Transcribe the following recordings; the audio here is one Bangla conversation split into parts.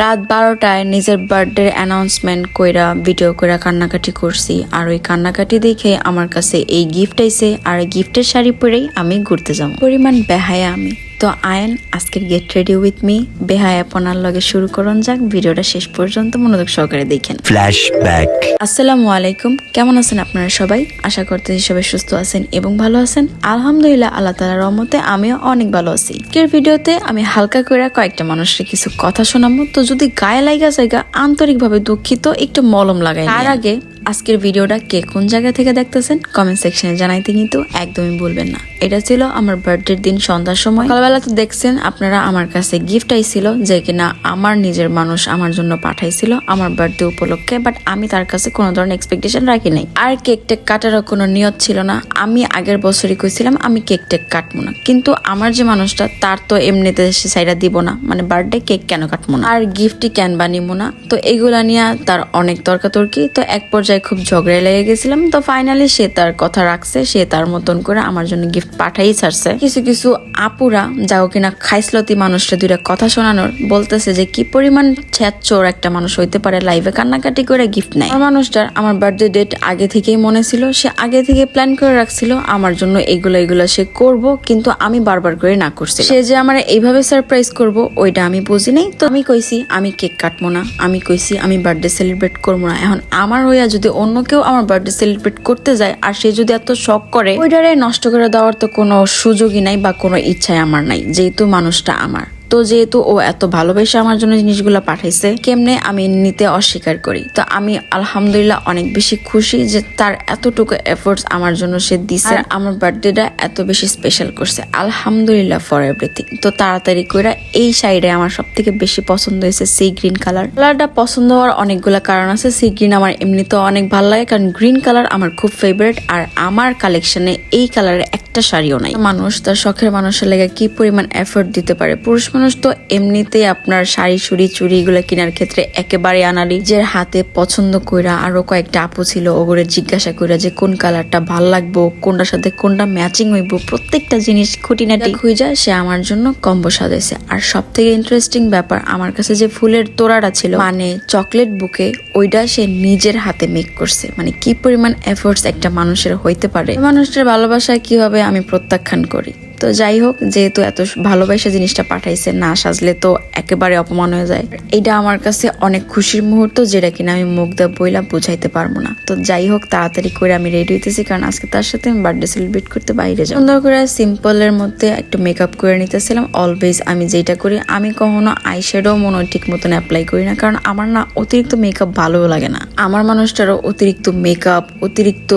রাত বারোটায় নিজের বার্থডে অ্যানাউন্সমেন্ট কইরা ভিডিও কইরা কান্নাকাটি করছি। আর ওই কান্নাকাটি দেখে আমার কাছে এই গিফট আইছে, আর গিফটের শাড়ি পরেই আমি ঘুরতে যাব। পরিমাণ বেহায়া আমি। তো আয়েন আজকের গেট রেডি উইথ মি বেহায়াপনার লগে শুরু করুন যাক। ভিডিওটা শেষ পর্যন্ত মনোযোগ সহকারে দেখেন। Flashback. আসসালামু আলাইকুম। কেমন আছেন আপনারা সবাই? আশা করতেছি সবাই সুস্থ আছেন এবং ভালো আছেন। আলহামদুলিল্লাহ আল্লাহ তালার রহমতে আমিও অনেক ভালো আছি। আজকের ভিডিওতে আমি হালকা করে কয়েকটা মানুষের কিছু কথা শোনাবো। তো যদি গায়ে লাগা জায়গা আন্তরিকভাবে দুঃখিত একটু মলম লাগাই তার আগে আজকের ভিডিওটা কে কোন জায়গা থেকে দেখতেছেন? কমেন্ট সেকশনে জানাইতে কিন্তু একদমই বলবেন না। এটা ছিল আমার বার্থডের দিন, সন্ধ্যার সময়। সকালবেলা তো দেখছেন, আপনারা আমার কাছে গিফট আইছিল, যে কিনা আমার নিজের মানুষ আমার জন্য পাঠাইছিল আমার বার্থডে উপলক্ষে বাট আমি তার কাছে কোনো ধরনের এক্সপেকটেশন রাখি নাই। আর কেক টেক কাটারও কোনো নিয়ত ছিল না। আমি আগের বছরই কইছিলাম, আমি কেক টেক কাটবো না। কিন্তু আমার যে মানুষটা, তার তো এমনিতে সে সাইডা দিব না। মানে বার্থডে কেক কেন কাটবো না? আর গিফটই কেন বানিবো না? তো এগুলা নিয়ে তার অনেক তর্কাতর্কি। তো এক পর্যায়ে খুব ঝগড়ায় লেগে গেছিলাম। তো ফাইনালি সে তার কথা রাখছে, সে তার মতন করে আমার জন্য গিফট পাঠাই ছাড়ছে। কিছু কিছু আপুরা, যাও কিনা খাইসলতি মানুষটা দুইটা কথা শোনানোর, বলতেছে যে কি পরিমাণ ছ্যাচোর একটা মানুষ হইতে পারে লাইভে কান্নাকাটি করে গিফট নেয়। আমার মানুষটার আমার বার্থডে ডেট আগে থেকেই মনে ছিল, সে আগে থেকে প্ল্যান করে রাখছিল, আমার জন্য এগুলো এগুলো সে করব, কিন্তু আমি বারবার করে না করছি। সে যে আমার এইভাবে সারপ্রাইজ করব, ওইটা আমি বুঝি নাই। তো আমি কইছি, আমি কেক কাটবো না, আমি কইছি, আমি বার্থডে সেলিব্রেট করব না। এখন আমার হইয়া যদি অন্য কেউ আমার বার্থডে সেলিব্রেট করতে যায় আর সে যদি এত শখ করে, ওইটারে নষ্ট করে দেওয়ার তো কোনো সুযোগই নাই বা কোনো ইচ্ছাই আমার নাই, যেহেতু মানুষটা আমার। তো যেহেতু ও এত ভালোবেসে আমার জন্য জিনিসগুলো পাঠাইছে কেমনে আমি নিতে অস্বীকার করি? তো আমি আলহামদুলিল্লাহ অনেক বেশি খুশি যে তার এতটুকু এফোর্টস আমার জন্য সে দিছে। আমার বার্থডেটা এত বেশি স্পেশাল করছে। আলহামদুলিল্লাহ ফর এভরিথিং তো তাড়াতাড়ি করে এই সাইডে আমার সব থেকে বেশি পছন্দ হয়েছে সি গ্রিন কালার কালারটা পছন্দ হওয়ার অনেকগুলো কারণ আছে। সি গ্রিন আমার এমনিতেও অনেক ভালো লাগে কারণ গ্রিন কালার আমার খুব ফেভারিট আর আমার কালেকশনে এই কালারের একটা শাড়িও নাই। মানুষ, তার শখের মানুষের লেগে কি পরিমাণ এফোর্ট দিতে পারে? পুরুষ মানুষ তো এমনিতেই আপনার শাড়ি চুড়ি চুড়ি এগুলো কেনার ক্ষেত্রে একেবারে আনালি যে হাতে পছন্দ কইরা আরও কয়েকটা আপু ছিল, ওগুলো জিজ্ঞাসা কইরা যে কোন কালারটা ভালো লাগবো, কোনটার সাথে কোনটা ম্যাচিং হইব, প্রত্যেকটা জিনিস খুঁটিনাটি খুঁজা, সে আমার জন্য কম্বো সাজাইছে। আর সব থেকে ইন্টারেস্টিং ব্যাপার, আমার কাছে যে ফুলের তোড়াটা ছিল মানে চকলেট বুকে ওইটা সে নিজের হাতে মেক করছে। মানে কি পরিমাণ এফোর্টস একটা মানুষের হইতে পারে? মানুষের ভালোবাসায় কীভাবে আমি প্রত্যাখ্যান করি। তো যাই হোক, যেহেতু এত ভালোবাসা জিনিসটা পাঠাইছে, না সাজলে তো একেবারে অপমান হয়ে যায়। এটা আমার কাছে অনেক খুশির মুহূর্ত, যেটা কিনা আমি মুখ দা বইলা বুঝাইতে পারব না। তো যাই হোক, তাড়াতাড়ি করে আমি রেডি হইতেছি, কারণ আজকে তার সাথে আমি বার্থডে সেলিব্রেট করতে বাইরে যাই সুন্দর করে সিম্পলের মধ্যে একটু মেকআপ করে নিতেছিলাম। অলওয়েজ আমি যেটা করি, আমি কখনো আইশ্যাডো মনে ঠিক মতন অ্যাপ্লাই করি না, কারণ আমার না অতিরিক্ত মেকআপ ভালোও লাগে না। আমার মানুষটারও অতিরিক্ত মেকআপ অতিরিক্ত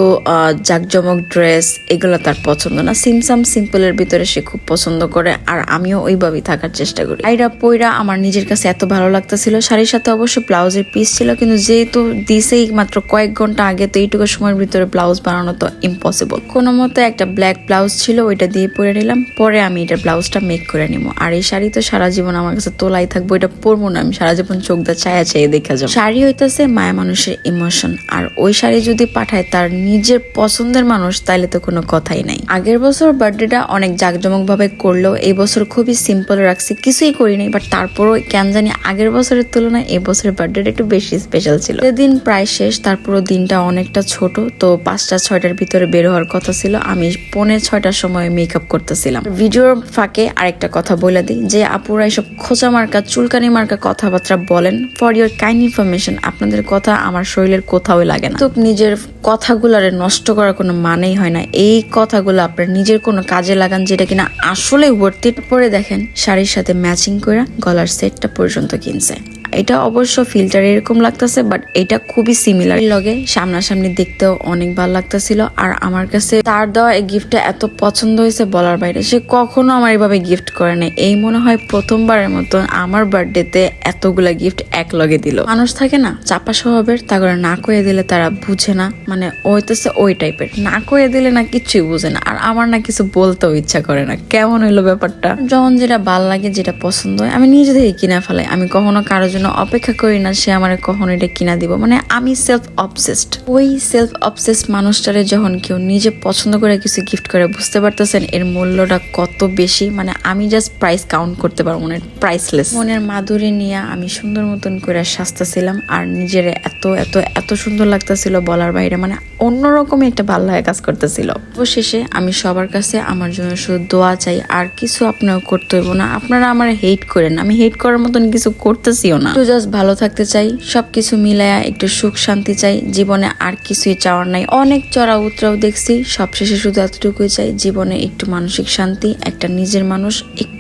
জাঁকজমক ড্রেস এগুলো তার পছন্দ না। সিমসাম সিম্পলের ভিতরে সে খুব পছন্দ করে, আর আমিও ওইভাবেই থাকার চেষ্টা করি। আইরা পইরা আমার নিজের কাছে এত ভালো লাগতেছিল। শাড়ির সাথে অবশ্য ব্লাউজের পিস ছিল, কিন্তু যেহেতু দিছেই মাত্র কয়েক ঘণ্টা আগে, তো এইটুকু সময়ের ভিতরে ব্লাউজ বানানো তো ইম্পসিবল কোনো মতে একটা ব্ল্যাক ব্লাউজ ছিল, ওইটা দিয়ে পরে নিলাম। পরে আমি এটা ব্লাউজটা মেক করে নিব। আর এই শাড়ি তো সারা জীবন আমার কাছে তোলাই থাকব এটা পরবো না, আমি সারা জীবন চোখ দা ছায়া ছায়া দেখা যাব। শাড়ি হইতেছে মায়া মানুষের ইমোশন আর ওই শাড়ি যদি পাঠায় তার নিজের পছন্দের মানুষ, তাইলে তো কোনো কথাই নাই। আগের বছর বার্থডেটা অনেক জাঁকজমক ভাবে করলেও এই বছর খুবই সিম্পল রাখছি। কিছুই করিনি বাট তারপরও কেন জানি আগের বছরের তুলনায় এই বছরের বার্থডেটা একটু বেশি স্পেশাল ছিল। দিন প্রায় শেষ, তারপরও দিনটা অনেকটা ছোট, তো পাঁচটা, ছয়টার ভিতরে বের হওয়ার কথা ছিল। আমি পৌনে ছয়টার সময় মেকআপ করতেছিলাম। ভিডিওর ফাঁকে আরেকটা কথা বলে দিই, যে আপুরা এসব খোঁচা মার্কা, চুলকানি মার্কা কথাবার্তা বলেন ফর ইউর কাইন্ড ইনফরমেশন আপনাদের কথা আমার শরীরের কোথাও লাগে না। তো নিজের কথাগুলারে নষ্ট করার কোনো মানেই হয় না। এই কথাগুলো আপনার নিজের কোনো কাজে লাগান যেটা কিনা আসলে ওয়ার্থ পরে দেখেন। শাড়ির সাথে ম্যাচিং করে গলার সেটটা পর্যন্ত কিনছে। এটা অবশ্য ফিল্টার এরকম লাগতেছে বাট এটা খুবই সিমিলার লগে সামনাসামনি দেখতেও অনেক ভালো লাগতেছিল, আর আমার কাছে তার দেওয়া এই গিফটটা এত পছন্দ হয়েছে বলার বাইরে। সে কখনো আমার এইভাবে গিফট করে নাই। এই মনে হয় প্রথমবারের মতন আমার বার্থডেতে এতগুলা গিফট এক লগে দিল। মানুষ থাকে না, চাপা স্বভাবের, তা করে না কয়ে দিলে তারা বুঝে না। মানে ওইতেছে ওই টাইপের না কয়ে দিলে না কিছুই বুঝে না, আর আমার না কিছু বলতেও ইচ্ছা করে না। কেমন হইল ব্যাপারটা? যখন যেটা ভালো লাগে, যেটা পছন্দ হয়, আমি নিজে থেকে কিনে ফেলাই। আমি কখনো কারোর জন্য অপেক্ষা করি না সে আমার কখন এটা কিনা দিব। মানে আমি সেলফ অবসেসড ওই সেলফ অবসেসড মানুষটারে যখন কেউ নিজে পছন্দ করে কিছু গিফট করে, বুঝতে পারতেছেন এর মূল্যটা কত বেশি? মানে আমি জাস্ট প্রাইস কাউন্ট করতে পারব মানে প্রাইসলেস মনের মাধুরী নিয়ে আমি সুন্দর মতন করে সাজতেছিলাম আর নিজের এত এত এত সুন্দর লাগতেছিল বলার বাইরে। মানে অন্যরকমই একটা ভালো লাগা কাজ করতেছিল। অবশেষে আমি সবার কাছে আমার জন্য শুধু দোয়া চাই, আর কিছু আপনার করতে হইব না। আপনারা আমার হেট করেন। আমি হেট করার মতন কিছু করতেছিও না। তো জাস্ট ভালো থাকতে চাই, সবকিছু মিলায়া একটু সুখ শান্তি চাই, জীবনে আর কিছুই চাওয়ার নাই। অনেক চড়া উতরাও দেখছি, সবশেষে শুধু এতটুকুই চাই, জীবনে একটু মানসিক শান্তি, একটা নিজের মানুষ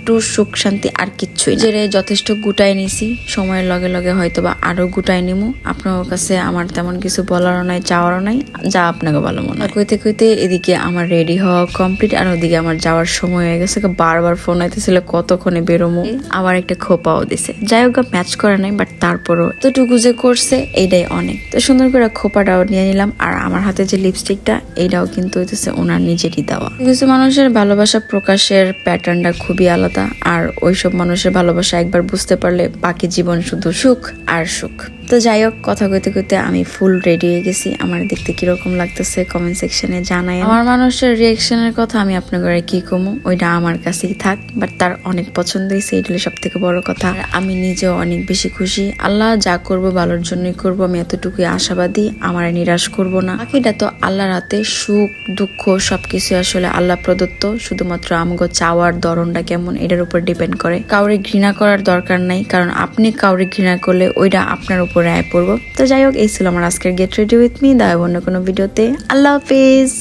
একটু সুখ শান্তি আর কিচ্ছুই না। নিজেরে যথেষ্ট গুটাই নিছি সময়ের লগে লগে হয়তো বা আরও গুটাই নিমু। আপনার কাছে আমার তেমন কিছু বলারও নাই চাওয়ারও নাই যা আপনাকে ভালো মনে হয়। কইতে কইতে এদিকে আমার রেডি হওয়া কমপ্লিট আর ওদিকে আমার যাওয়ার সময় হয়ে গেছে। বারবার ফোন আইতেছিল কতক্ষণে বেরোমো? আবার একটা খোপাও দিছে। যাই হোক ম্যাচ করে নাই বাট তারপরও এতটুকু যে করছে এইটাই অনেক। তো সুন্দর করে খোপাটাও নিয়ে নিলাম আর আমার হাতে যে লিপস্টিকটা এইটাও কিন্তু হইতেছে ওনার নিজেরই দেওয়া। কিছু মানুষের ভালোবাসা প্রকাশের প্যাটার্নটা খুবই আলাদা। আর ওইসব মানুষের ভালোবাসা একবার বুঝতে পারলে বাকি জীবন শুধু সুখ আর সুখ। তো যাই হোক, কথা কইতে কইতে আমি ফুল রেডি হয়ে গেছি। আমার দেখতে কীরকম লাগতেছে কমেন্ট সেকশনে জানাই আমার মানুষের রিয়েকশনের কথা আমি আপনাদের কি কমু? ওইটা আমার কাছেই থাক বাট তার অনেক পছন্দ হয়েছে এইগুলো সব থেকে বড় কথা। আমি নিজেও অনেক বেশি খুশি। আল্লাহ যা করব ভালোর জন্যই করব, আমি এতটুকুই আশাবাদী, আমার নিরাশ করব না। বাকিটা তো আল্লাহর হাতে, সুখ, দুঃখ সবকিছু আসলে আল্লাহ প্রদত্ত, শুধুমাত্র আমগো চাওয়ার ধরনটা কেমন এটার উপর ডিপেন্ড করে। কাউরে ঘৃণা করার দরকার নাই, কারণ আপনি কাউরে ঘৃণা করলে ওইটা আপনার উপর আয় পড়ব। তো যাই হোক, এই ছিল আমার আজকের গেট রেডি উইথ মি দায় অন্য কোনো ভিডিওতে। আল্লাহ হাফিজ!